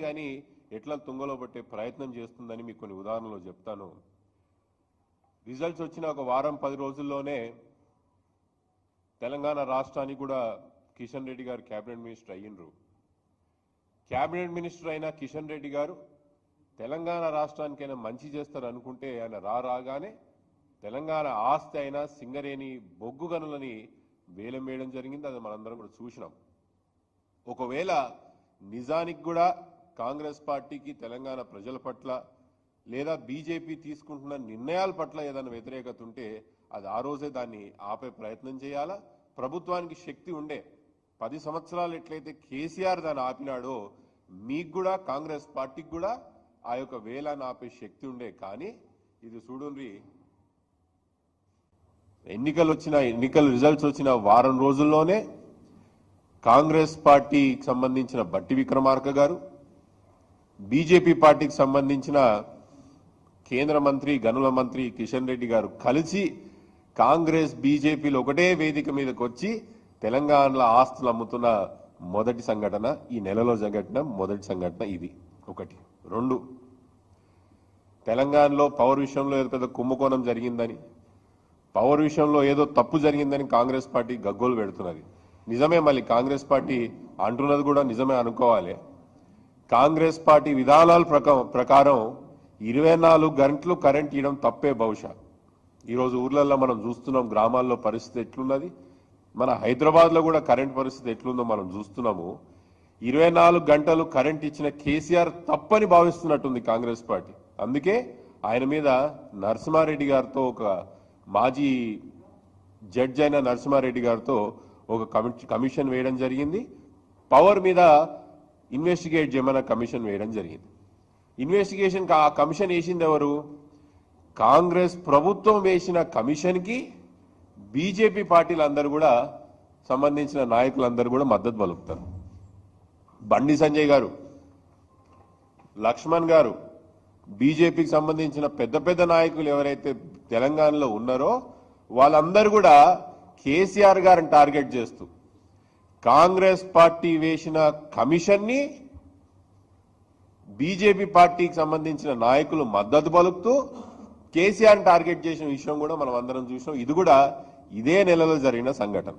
కానీ ఎట్లా తుంగలో పట్టే ప్రయత్నం చేస్తుందని మీకు కొన్ని ఉదాహరణలు చెప్తాను. రిజల్ట్స్ వచ్చిన ఒక వారం పది రోజుల్లోనే తెలంగాణ రాష్ట్రానికి కూడా కిషన్ రెడ్డి గారు కేబినెట్ మినిస్టర్ అయ్యిండ్రు. కేబినెట్ మినిస్టర్ అయిన కిషన్ రెడ్డి గారు తెలంగాణ రాష్ట్రానికైనా మంచి చేస్తారు అనుకుంటే ఆయన రా రాగానే తెలంగాణ ఆస్తి అయినా సింగరేణి బొగ్గు గనులని వేలం వేయడం జరిగింది. అది మనందరం కూడా చూసినాం. ఒకవేళ నిజానికి కూడా కాంగ్రెస్ పార్టీకి తెలంగాణ ప్రజల పట్ల లేదా బీజేపీ తీసుకుంటున్న నిర్ణయాల పట్ల ఏదైనా వ్యతిరేకత ఉంటే అది ఆ రోజే దాన్ని ఆపే ప్రయత్నం చేయాలా? ప్రభుత్వానికి శక్తి ఉండే పది సంవత్సరాలు ఎట్లయితే కేసీఆర్ దాన్ని ఆపినాడో మీకు కూడా కాంగ్రెస్ పార్టీకి కూడా ఆ యొక్క వేలాన్ని ఆపే శక్తి ఉండే. కానీ ఇది చూడుండ్రి ఎన్నికలు వచ్చిన ఎన్నికల రిజల్ట్స్ వచ్చిన వారం రోజుల్లోనే కాంగ్రెస్ పార్టీకి సంబంధించిన బట్టి విక్రమార్క గారు బీజేపీ పార్టీకి సంబంధించిన కేంద్ర మంత్రి గనుల మంత్రి కిషన్ రెడ్డి గారు కలిసి కాంగ్రెస్ బీజేపీలు ఒకటే వేదిక మీదకి వచ్చి తెలంగాణలో ఆస్తులు అమ్ముతున్న మొదటి సంఘటన ఈ నెలలో జరిగిన మొదటి సంఘటన ఇది. ఒకటి. రెండు. తెలంగాణలో పవర్ విషయంలో ఏదో పెద్ద కుంభకోణం జరిగిందని పవర్ విషయంలో ఏదో తప్పు జరిగిందని కాంగ్రెస్ పార్టీ గగ్గోలు పెడుతున్నది. నిజమే మళ్ళీ కాంగ్రెస్ పార్టీ అంటున్నది కూడా నిజమే అనుకోవాలి. కాంగ్రెస్ పార్టీ విధానాల ప్రక- ప్రకారం ఇరవై నాలుగు గంటలు కరెంట్ ఇవ్వడం తప్పే బహుశా. ఈరోజు ఊర్లలో మనం చూస్తున్నాం గ్రామాల్లో పరిస్థితి ఎట్లున్నది. మన హైదరాబాద్లో కూడా కరెంట్ పరిస్థితి ఎట్లుందో మనం చూస్తున్నాము. ఇరవై నాలుగు గంటలు కరెంట్ ఇచ్చిన కేసీఆర్ తప్పని భావిస్తున్నట్టుంది కాంగ్రెస్ పార్టీ. అందుకే ఆయన మీద నరసింహారెడ్డి గారితో ఒక మాజీ జడ్జ్ అయిన నరసింహారెడ్డి గారితో ఒక కమి- కమిషన్ వేయడం జరిగింది. పవర్ మీద ఇన్వెస్టిగేట్ చేయమని కమిషన్ వేయడం జరిగింది. ఇన్వెస్టిగేషన్ ఆ కమిషన్ వేసింది ఎవరు? కాంగ్రెస్ ప్రభుత్వం వేసిన కమిషన్కి బీజేపీ పార్టీలందరూ కూడా సంబంధించిన నాయకులందరూ కూడా మద్దతు పలుకుతారు. బండి సంజయ్ గారు లక్ష్మణ్ గారు బీజేపీకి సంబంధించిన పెద్ద పెద్ద నాయకులు ఎవరైతే తెలంగాణలో ఉన్నారో వాళ్ళందరూ కూడా కేసీఆర్ గారిని టార్గెట్ చేస్తూ కాంగ్రెస్ పార్టీ వేసిన కమిషన్ని బీజేపీ పార్టీకి సంబంధించిన నాయకులు మద్దతు పలుకుతూ కేసీఆర్ టార్గెట్ చేసిన విషయం కూడా మనం అందరం చూసినాం. ఇది కూడా ఇదే నెలలో జరిగిన సంఘటన.